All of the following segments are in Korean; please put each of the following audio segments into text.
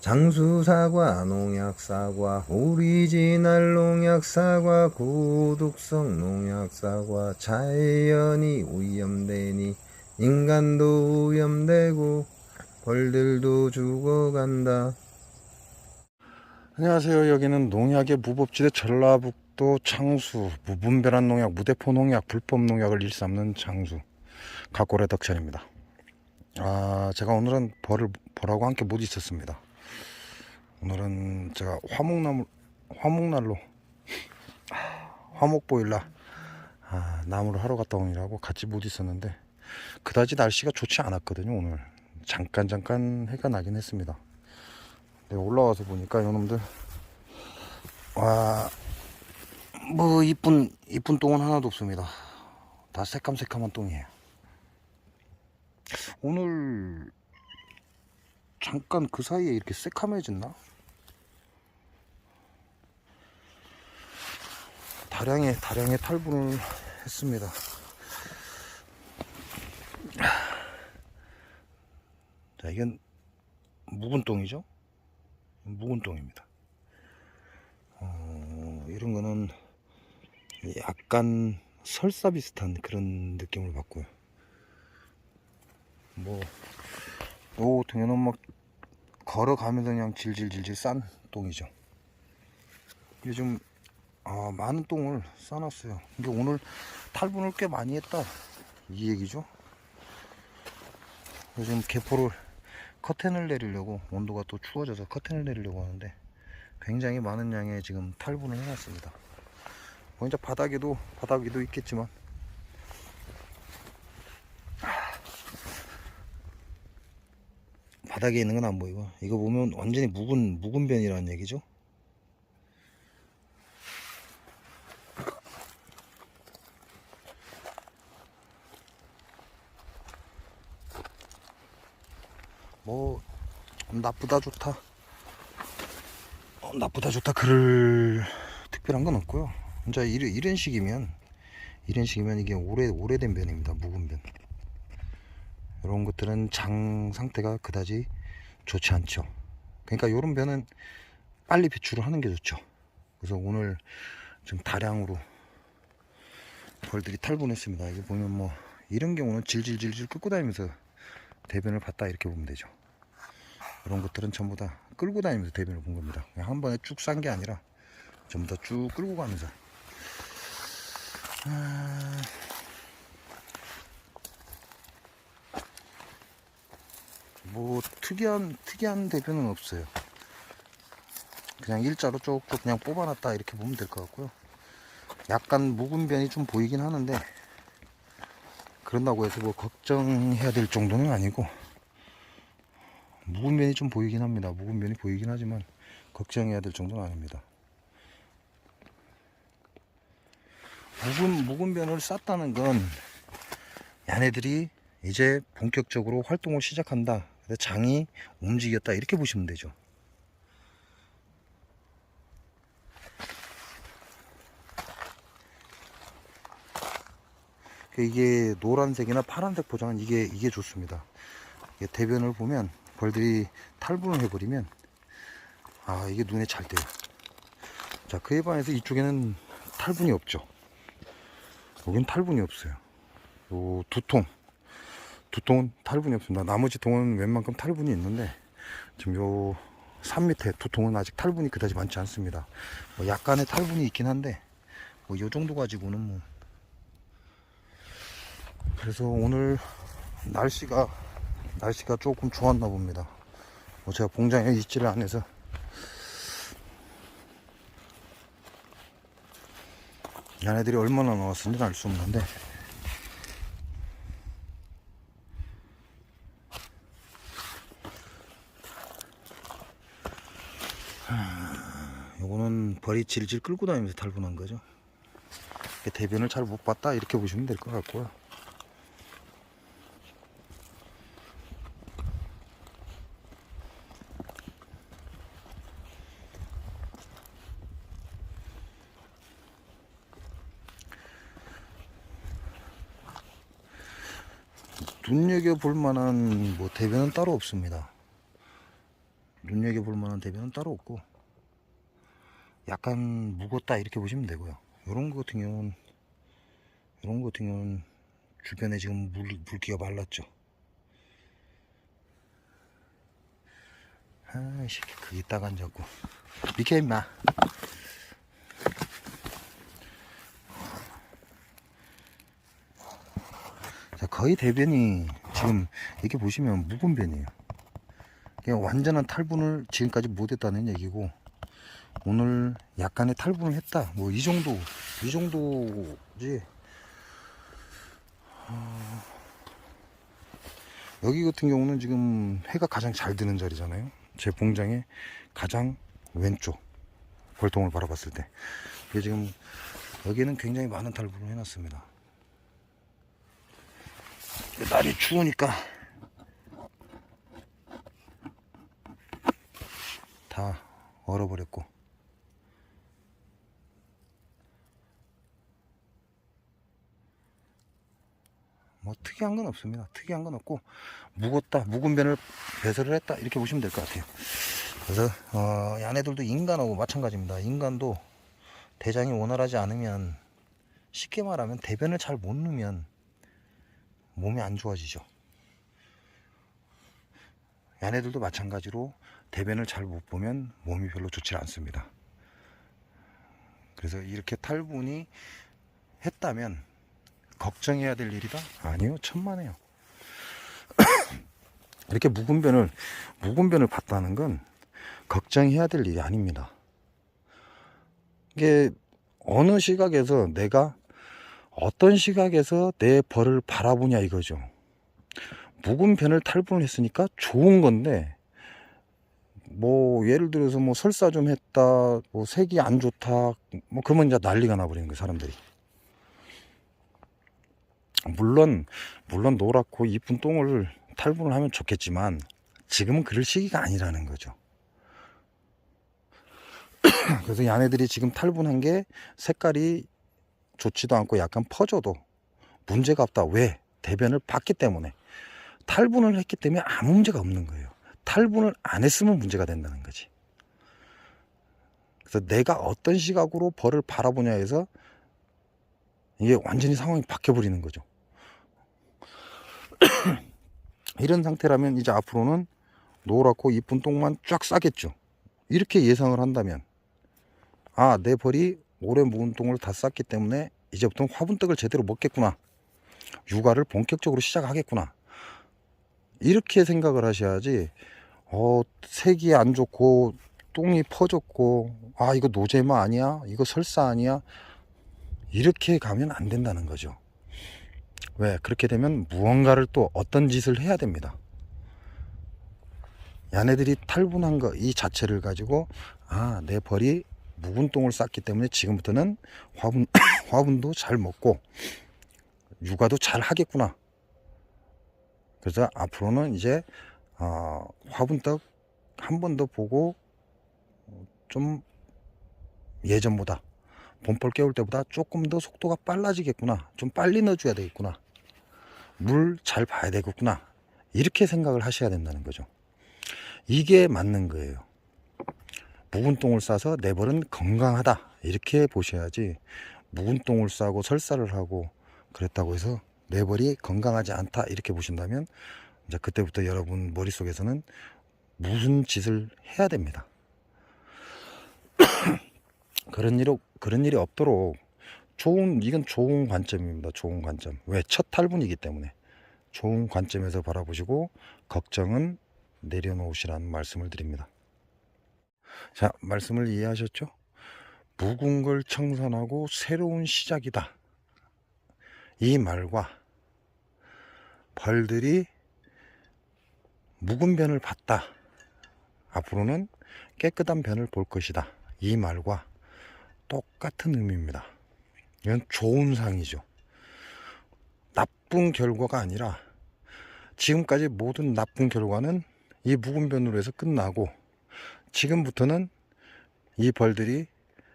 장수사과, 농약사과, 오리지널 농약사과, 고독성 농약사과, 자연이 오염되니 인간도 오염되고 벌들도 죽어간다. 안녕하세요. 여기는 농약의 무법지대 전라북도 창수 무분별한 농약, 무대포 농약, 불법 농약을 일삼는 창수 각골의 덕천입니다. 아, 제가 오늘은 벌을 벌하고 함께 못 있었습니다. 오늘은 제가 화목나무 화목날로. 화목보일라. 아, 나무를 하러 갔다 오느라고 같이 못 있었는데 그다지 날씨가 좋지 않았거든요 오늘. 잠깐 잠깐 해가 나긴 했습니다. 네, 올라와서 보니까 요놈들. 와뭐 이쁜 이쁜 똥은 하나도 없습니다. 다 새kam새kam한 똥이에요. 오늘 잠깐 그 사이에 이렇게 새카매졌나? 다량의 다량의 탈분을 했습니다. 자, 이건 묵은 똥이죠? 묵은 똥입니다. 어, 이런 거는 약간 설사 비슷한 그런 느낌을 받고요. 뭐, 요 같은 경우는 막 걸어가면서 그냥 질질질질 싼 똥이죠. 요즘 아, 많은 똥을 싸놨어요. 근데 오늘 탈분을 꽤 많이 했다. 이 얘기죠. 요즘 개포를 커튼을 내리려고 온도가 또 추워져서 커튼을 내리려고 하는데 굉장히 많은 양의 지금 탈분을 해놨습니다. 뭐 이제 바닥에도 바닥에도 있겠지만 바닥에 있는 건 안 보이고 이거 보면 완전히 묵은 묵은 변이라는 얘기죠. 뭐 나쁘다 좋다. 어, 나쁘다 좋다 그럴 특별한 건 없고요. 이제 이런, 이런 식이면 이런 식이면 이게 오래 오래된 변입니다 묵은 변. 이런 것들은 장 상태가 그다지 좋지 않죠. 그러니까 이런 변은 빨리 배출을 하는 게 좋죠. 그래서 오늘 좀 다량으로 벌들이 탈분했습니다. 이게 보면 뭐 이런 경우는 질질질질 끌고 다니면서 대변을 봤다 이렇게 보면 되죠. 이런 것들은 전부 다 끌고 다니면서 대변을 본 겁니다. 그냥 한 번에 쭉 싼 게 아니라 전부 다 쭉 끌고 가면서. 아... 뭐 특이한 특이한 대변은 없어요. 그냥 일자로 쭉쭉 그냥 뽑아놨다 이렇게 보면 될 것 같고요. 약간 묵은 변이 좀 보이긴 하는데 그런다고 해서 뭐 걱정해야 될 정도는 아니고 묵은 면이 좀 보이긴 합니다. 묵은 면이 보이긴 하지만 걱정해야 될 정도는 아닙니다. 묵은 묵은 변을 쌌다는 건 얘네들이 이제 본격적으로 활동을 시작한다. 장이 움직였다 이렇게 보시면 되죠. 이게 노란색이나 파란색 포장은 이게 이게 좋습니다. 이게 대변을 보면 벌들이 탈분을 해버리면 아 이게 눈에 잘 띄요. 자 그에 반해서 이쪽에는 탈분이 없죠. 여긴 탈분이 없어요. 요 두 통, 두 통은 탈분이 없습니다. 나머지 통은 웬만큼 탈분이 있는데 지금 요산 밑에 두 통은 아직 탈분이 그다지 많지 않습니다. 뭐 약간의 탈분이 있긴 한데 뭐 요 정도 가지고는 뭐 그래서 오늘 날씨가 날씨가 조금 좋았나 봅니다. 뭐 제가 공장에 있지를 않아서 얘네들이 얼마나 나왔는지는 알수 없는데 하, 요거는 벌이 질질 끌고 다니면서 탈분한 거죠. 대변을 잘 못 봤다 이렇게 보시면 될 것 같고요. 눈여겨볼 만한 뭐 대변은 따로 없습니다. 눈여겨볼 만한 대변은 따로 없고 약간 묵었다 이렇게 보시면 되고요. 이런 거 같은 경우는 이런 거 같은 경우는 주변에 지금 물, 물기가 말랐죠. 아이씨 그게 딱 앉았고. 비켜 임마 거의 대변이 지금 이렇게 보시면 묵은 변이에요. 그냥 완전한 탈분을 지금까지 못했다는 얘기고 오늘 약간의 탈분을 했다. 뭐 이 정도 이 정도지. 어, 여기 같은 경우는 지금 해가 가장 잘 드는 자리잖아요. 제 봉장의 가장 왼쪽 벌통을 바라봤을 때. 지금 여기는 굉장히 많은 탈분을 해놨습니다 날이 추우니까. 다 얼어버렸고. 뭐 특이한 건 없습니다. 특이한 건 없고 묵었다 묵은 변을 배설을 했다 이렇게 보시면 될 것 같아요. 그래서 어, 이 아내들도 인간하고 마찬가지입니다. 인간도 대장이 원활하지 않으면 쉽게 말하면 대변을 잘 못 넣으면 몸이 안 좋아지죠 얘네들도 마찬가지로 대변을 잘 못 보면 몸이 별로 좋지 않습니다. 그래서 이렇게 탈분이 했다면 걱정해야 될 일이다? 아니요, 천만에요. 이렇게 묵은 변을 묵은 변을 봤다는 건 걱정해야 될 일이 아닙니다. 이게 어느 시각에서 내가 어떤 시각에서 내 벌을 바라보냐 이거죠. 묵은 변을 탈분을 했으니까 좋은 건데 뭐 예를 들어서 뭐 설사 좀 했다 뭐 색이 안 좋다 뭐 그러면 이제 난리가 나버리는 거예요 사람들이 물론 물론 노랗고 이쁜 똥을 탈분을 하면 좋겠지만 지금은 그럴 시기가 아니라는 거죠 그래서 이 아내들이 지금 탈분한 게 색깔이 좋지도 않고 약간 퍼져도 문제가 없다 왜 대변을 봤기 때문에 탈분을 했기 때문에 아무 문제가 없는 거예요. 탈분을 안 했으면 문제가 된다는 거지. 그래서 내가 어떤 시각으로 벌을 바라보냐에서 이게 완전히 상황이 바뀌어 버리는 거죠. 이런 상태라면 이제 앞으로는 노랗고 이쁜 똥만 쫙 싸겠죠. 이렇게 예상을 한다면 아, 내 벌이 오래 묵은 똥을 다 쌌기 때문에 이제부터는 화분떡을 제대로 먹겠구나. 육아를 본격적으로 시작하겠구나. 이렇게 생각을 하셔야지 어 색이 안 좋고 똥이 퍼졌고 아 이거 노제마 아니야? 이거 설사 아니야? 이렇게 가면 안 된다는 거죠. 왜? 그렇게 되면 무언가를 또 어떤 짓을 해야 됩니다. 야네들이 탈분한 거 이 자체를 가지고 아 내 벌이 묵은 똥을 쌌기 때문에 지금부터는 화분 화분도 잘 먹고 육아도 잘 하겠구나. 그래서 앞으로는 이제 어, 화분떡 한 번 더 보고 좀 예전보다 봄벌 깨울 때보다 조금 더 속도가 빨라지겠구나. 좀 빨리 넣어줘야 되겠구나. 물 잘 봐야 되겠구나. 이렇게 생각을 하셔야 된다는 거죠. 이게 맞는 거예요 묵은 똥을 싸서 내 벌은 건강하다 이렇게 보셔야지 묵은 똥을 싸고 설사를 하고 그랬다고 해서 내 벌이 건강하지 않다 이렇게 보신다면 이제 그때부터 여러분 머릿속에서는 무슨 짓을 해야 됩니다. 그런 일 그런 일이 없도록 좋은 이건 좋은 관점입니다. 좋은 관점. 왜 첫 탈분이기 때문에 좋은 관점에서 바라보시고 걱정은 내려놓으시라는 말씀을 드립니다. 자, 말씀을 이해하셨죠? 묵은 걸 청산하고 새로운 시작이다. 이 말과 벌들이 묵은 변을 봤다. 앞으로는 깨끗한 변을 볼 것이다. 이 말과 똑같은 의미입니다. 이건 좋은 상이죠. 나쁜 결과가 아니라 지금까지 모든 나쁜 결과는 이 묵은 변으로 해서 끝나고 지금부터는 이 벌들이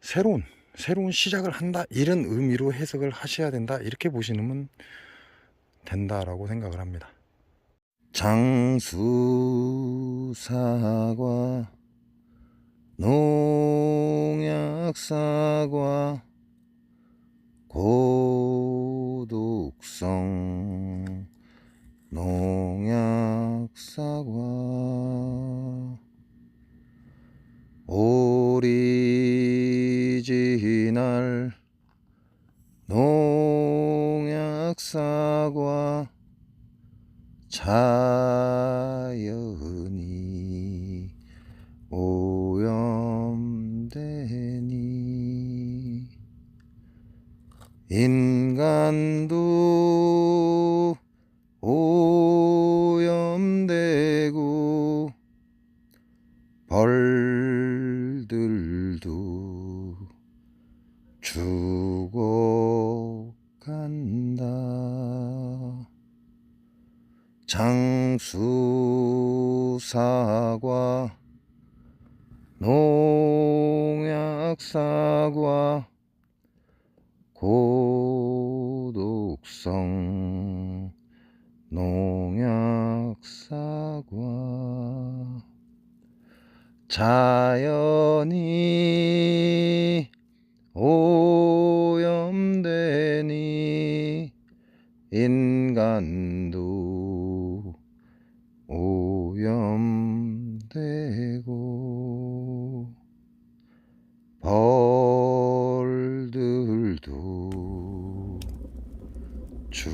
새로운 새로운 시작을 한다 이런 의미로 해석을 하셔야 된다 이렇게 보시면 된다라고 생각을 합니다. 장수 사과 농약 사과 고독성 농약 사과 자 장수 사과 농약 사과 고독성 농약 사과. 자연이 오염되니 인간도 오염되고 벌들도 죽